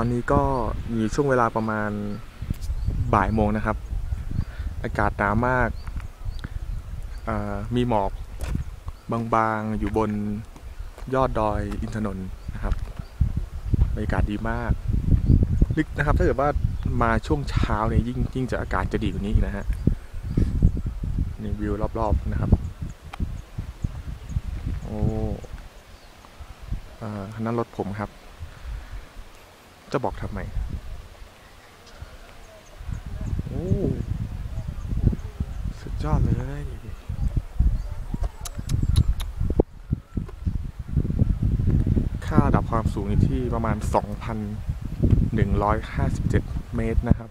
ตอนนี้ก็มีช่วงเวลาประมาณบ่ายโมงนะครับ อากาศหนาวมาก มีหมอกบางๆ อยู่บนยอดดอยอินทนนท์นะครับบรรยากาศดีมาก นึกนะครับ ถ้าเกิดว่ามาช่วงเช้าเนี่ยยิ่งยิ่งจะอากาศจะดีกว่านี้อีกนะฮะนี่วิวรอบๆนะครับ โอ้อันนั้นรถผมครับ จะบอกทำไมโอ้สุดยอดเลยค่าระดับความสูงอยู่ที่ประมาณ 2,157 เมตรนะครับ